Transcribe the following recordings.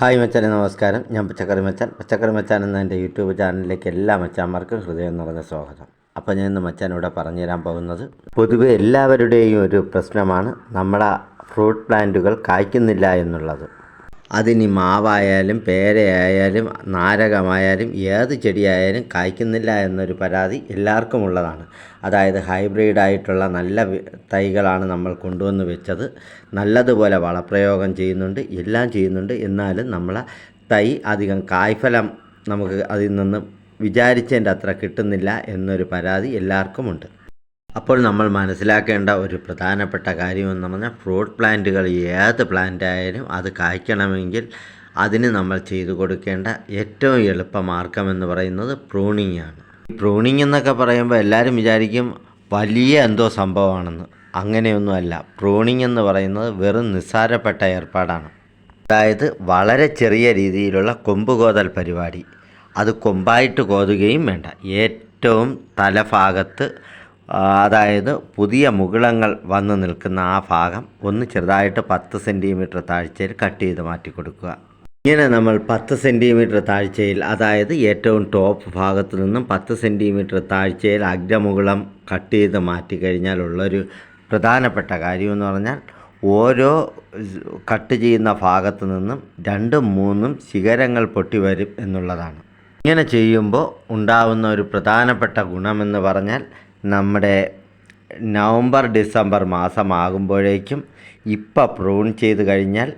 Hi മച്ചാനെ നമസ്കാരം. ഞാൻ പച്ചക്കറി മച്ചാൻ. പച്ചക്കറി മച്ചാൻ എന്ന എന്റെ യൂട്യൂബ് ചാനലിലേക്ക് എല്ലാ മച്ചാന്മാർക്കും ഹൃദയം നിറഞ്ഞ സ്വാഗതം. അപ്പോൾ ഞാൻ ഇന്ന് മച്ചാനിവിടെ പറഞ്ഞു തരാൻ പോകുന്നത് പൊതുവെ എല്ലാവരുടെയും ഒരു പ്രശ്നമാണ് നമ്മുടെ ഫ്രൂട്ട് പ്ലാന്റുകൾ കായ്ക്കുന്നില്ല എന്നുള്ളത്. അതിനി മാവായാലും പേരയായാലും നാരകമായാലും ഏത് ചെടിയായാലും കായ്ക്കുന്നില്ല എന്നൊരു പരാതി എല്ലാവർക്കും ഉള്ളതാണ് അതായത് ഹൈബ്രിഡായിട്ടുള്ള നല്ല തൈകളാണ് നമ്മൾ കൊണ്ടുവന്ന് വെച്ചത്. നല്ലതുപോലെ വളപ്രയോഗം ചെയ്യുന്നുണ്ട് എല്ലാം ചെയ്യുന്നുണ്ട്. എന്നാലും നമ്മളെ തൈ അധികം കായ്ഫലം നമുക്ക് അതിൽ നിന്ന് വിചാരിച്ചതിന്റെ അത്ര കിട്ടുന്നില്ല എന്നൊരു പരാതി എല്ലാവർക്കുമുണ്ട്. അപ്പോൾ നമ്മൾ മനസ്സിലാക്കേണ്ട ഒരു പ്രധാനപ്പെട്ട കാര്യമെന്ന് പറഞ്ഞാൽ ഫ്രൂട്ട് പ്ലാന്റുകൾ ഏത് പ്ലാന്റ് ആയാലും അത് കായ്ക്കണമെങ്കിൽ അതിന് നമ്മൾ ചെയ്തു കൊടുക്കേണ്ട ഏറ്റവും എളുപ്പ മാർഗമെന്ന് പറയുന്നത് പ്രൂണിംഗ് ആണ്. ഈ പ്രൂണിങ് എന്നൊക്കെ പറയുമ്പോൾ എല്ലാവരും വിചാരിക്കും വലിയ എന്തോ സംഭവമാണെന്ന്. അങ്ങനെയൊന്നുമല്ല പ്രൂണിംഗ് എന്ന് പറയുന്നത് വെറും നിസ്സാരപ്പെട്ട ഏർപ്പാടാണ്. അതായത് വളരെ ചെറിയ രീതിയിലുള്ള കൊമ്പ് കോതൽ പരിപാടി. അത് കൊമ്പായിട്ട് കോതുകയും വേണ്ട. ഏറ്റവും തലഭാഗത്ത് അതായത് പുതിയ മുകുളങ്ങൾ വന്ന് നിൽക്കുന്ന ആ ഭാഗം ഒന്ന് ചെറുതായിട്ട് പത്ത് സെന്റിമീറ്റർ താഴ്ചയിൽ കട്ട് ചെയ്ത് മാറ്റി കൊടുക്കുക. ഇങ്ങനെ നമ്മൾ പത്ത് സെന്റിമീറ്റർ താഴ്ചയിൽ അതായത് ഏറ്റവും ടോപ്പ് ഭാഗത്ത് നിന്നും പത്ത് സെന്റിമീറ്റർ താഴ്ചയിൽ അഗ്രമുകുളം കട്ട് ചെയ്ത് മാറ്റി കഴിഞ്ഞാൽ കഴിഞ്ഞാലുള്ളൊരു പ്രധാനപ്പെട്ട കാര്യമെന്ന് പറഞ്ഞാൽ ഓരോ കട്ട് ചെയ്യുന്ന ഭാഗത്തു നിന്നും രണ്ടും മൂന്നും ശിഖരങ്ങൾ പൊട്ടി വരും എന്നുള്ളതാണ്. ഇങ്ങനെ ചെയ്യുമ്പോൾ ഉണ്ടാവുന്ന ഒരു പ്രധാനപ്പെട്ട ഗുണമെന്ന് പറഞ്ഞാൽ നമ്മുടെ നവംബർ ഡിസംബർ മാസമാകുമ്പോഴേക്കും ഇപ്പം പ്രൂൺ ചെയ്ത് കഴിഞ്ഞാൽ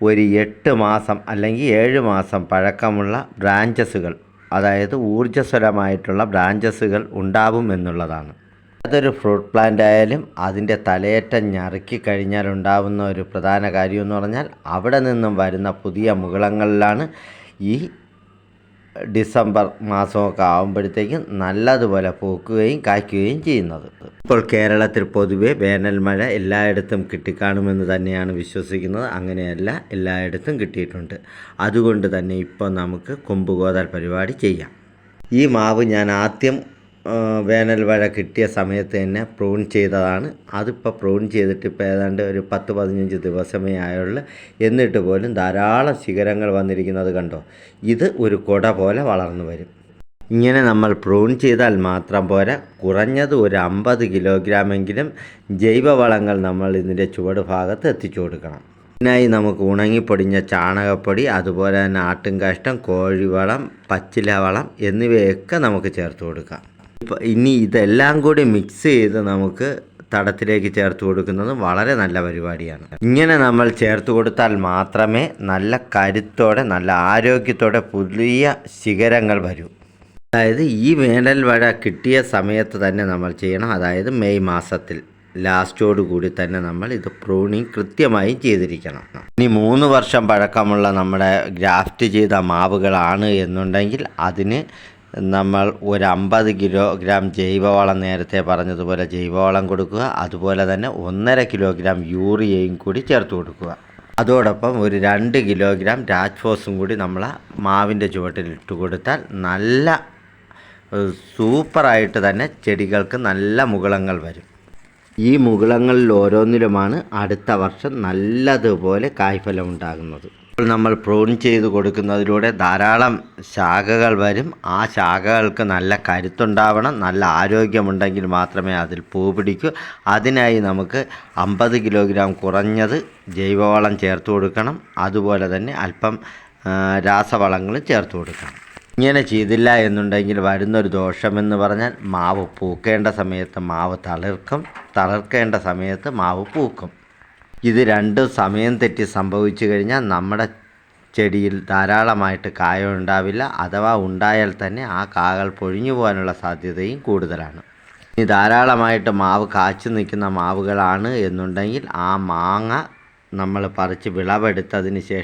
ഒരു എട്ട് മാസം അല്ലെങ്കിൽ ഏഴ് മാസം പഴക്കമുള്ള ബ്രാഞ്ചസുകൾ അതായത് ഊർജസ്വലമായിട്ടുള്ള ബ്രാഞ്ചസുകൾ ഉണ്ടാവും എന്നുള്ളതാണ്. അതൊരു ഫ്രൂട്ട് പ്ലാന്റ് ആയാലും അതിന്റെ തലയേറ്റം ഞറുക്കി കഴിഞ്ഞാൽ ഉണ്ടാവുന്ന ഒരു പ്രധാന കാര്യം എന്ന് പറഞ്ഞാൽ അവിടെ നിന്നും വരുന്ന പുതിയ മുകുളങ്ങളിലാണ് ഈ ഡിസംബർ മാസമൊക്കെ ആകുമ്പോഴത്തേക്കും നല്ലതുപോലെ പൂക്കുകയും കായ്ക്കുകയും ചെയ്യുന്നത്. ഇപ്പോൾ കേരളത്തിൽ പൊതുവെ വേനൽ മഴ എല്ലായിടത്തും കിട്ടിക്കാണുമെന്ന് തന്നെയാണ് വിശ്വസിക്കുന്നത്. അങ്ങനെയല്ല എല്ലായിടത്തും കിട്ടിയിട്ടുണ്ട്. അതുകൊണ്ട് തന്നെ ഇപ്പോൾ നമുക്ക് കൊമ്പുകോതൽ പരിപാടി ചെയ്യാം. ഈ മാവ് ഞാൻ ആദ്യം വേനൽ മഴ കിട്ടിയ സമയത്ത് തന്നെ പ്രൂൺ ചെയ്തതാണ്. അതിപ്പോൾ പ്രൂൺ ചെയ്തിട്ട് ഇപ്പോൾ ഏതാണ്ട് ഒരു പത്ത് പതിനഞ്ച് ദിവസമേ ആയുള്ളൂ. എന്നിട്ട് പോലും ധാരാളം ശിഖരങ്ങൾ വന്നിരിക്കുന്നത് കണ്ടോ? ഇത് ഒരു കുട പോലെ വളർന്നു വരും. ഇങ്ങനെ നമ്മൾ പ്രൂൺ ചെയ്താൽ മാത്രം പോരാ. കുറഞ്ഞത് ഒരു അമ്പത് കിലോഗ്രാമെങ്കിലും ജൈവവളങ്ങൾ നമ്മൾ ഇതിന്റെ ചുവട് ഭാഗത്ത് എത്തിച്ചു കൊടുക്കണം. ഇതിനായി നമുക്ക് ഉണങ്ങിപ്പൊടിഞ്ഞ ചാണകപ്പൊടി അതുപോലെ തന്നെ ആട്ടുംകാഷ്ടം കോഴിവളം പച്ചില വളം എന്നിവയൊക്കെ നമുക്ക് ചേർത്ത് കൊടുക്കാം. ഇനി ഇതെല്ലാം കൂടി മിക്സ് ചെയ്ത് നമുക്ക് തടത്തിലേക്ക് ചേർത്ത് കൊടുക്കുന്നത് വളരെ നല്ല പരിപാടിയാണ്. ഇങ്ങനെ നമ്മൾ ചേർത്ത് കൊടുത്താൽ മാത്രമേ നല്ല കരുത്തോടെ നല്ല ആരോഗ്യത്തോടെ പുതിയ ശിഖരങ്ങൾ വരൂ. അതായത് ഈ വേനൽ വഴ കിട്ടിയ സമയത്ത് തന്നെ നമ്മൾ ചെയ്യണം. അതായത് മെയ് മാസത്തിൽ ലാസ്റ്റോട് കൂടി തന്നെ നമ്മൾ ഇത് പ്രൂണിങ് കൃത്യമായി ചെയ്തിരിക്കണം. ഇനി മൂന്ന് വർഷം പഴക്കമുള്ള നമ്മുടെ ഗ്രാഫ്റ്റ് ചെയ്ത മാവുകളാണ് എന്നുണ്ടെങ്കിൽ അതിന് നമ്മൾ ഒരു അമ്പത് കിലോഗ്രാം ജൈവവളം നേരത്തെ പറഞ്ഞതുപോലെ ജൈവവളം കൊടുക്കുക. അതുപോലെ തന്നെ ഒന്നര കിലോഗ്രാം യൂറിയയും കൂടി ചേർത്ത് കൊടുക്കുക. അതോടൊപ്പം ഒരു രണ്ട് കിലോഗ്രാം രാജ്ഫോസും കൂടി നമ്മൾ മാവിന്റെ ചുവട്ടിൽ ഇട്ട് കൊടുത്താൽ നല്ല സൂപ്പറായിട്ട് തന്നെ ചെടികൾക്ക് നല്ല മുകുളങ്ങൾ വരും. ഈ മുകുളങ്ങളിൽ ഓരോന്നിലുമാണ് അടുത്ത വർഷം നല്ലതുപോലെ കായ്ഫലം ഉണ്ടാകുന്നത്. നമ്മൾ പ്രൂൺ ചെയ്ത് കൊടുക്കുന്നതിലൂടെ ധാരാളം ശാഖകൾ വരും. ആ ശാഖകൾക്ക് നല്ല കരുത്തുണ്ടാവണം നല്ല ആരോഗ്യമുണ്ടെങ്കിൽ മാത്രമേ അതിൽ പൂ പിടിക്കൂ. അതിനായി നമുക്ക് അമ്പത് കിലോഗ്രാം കുറഞ്ഞത് ജൈവവളം ചേർത്ത് കൊടുക്കണം. അതുപോലെ തന്നെ അല്പം രാസവളങ്ങൾ ചേർത്ത് കൊടുക്കണം. ഇങ്ങനെ ചെയ്തില്ല എന്നുണ്ടെങ്കിൽ വരുന്നൊരു ദോഷമെന്ന് പറഞ്ഞാൽ മാവ് പൂക്കേണ്ട സമയത്ത് മാവ് തളിർക്കും. തളിർക്കേണ്ട സമയത്ത് മാവ് പൂക്കും. ഇത് രണ്ടും സമയം തെറ്റി സംഭവിച്ചു കഴിഞ്ഞാൽ നമ്മുടെ ചെടിയിൽ ധാരാളമായിട്ട് കായ ഉണ്ടാവില്ല. അഥവാ ഉണ്ടായാൽ തന്നെ ആ കാകൾ പൊഴിഞ്ഞു പോകാനുള്ള സാധ്യതയും കൂടുതലാണ്. ഇനി ധാരാളമായിട്ട് മാവ് കാച്ചു നിൽക്കുന്ന മാവുകളാണ് എന്നുണ്ടെങ്കിൽ ആ മാങ്ങ നമ്മൾ പറിച്ച് വിളവെടുത്തതിന് ശേഷം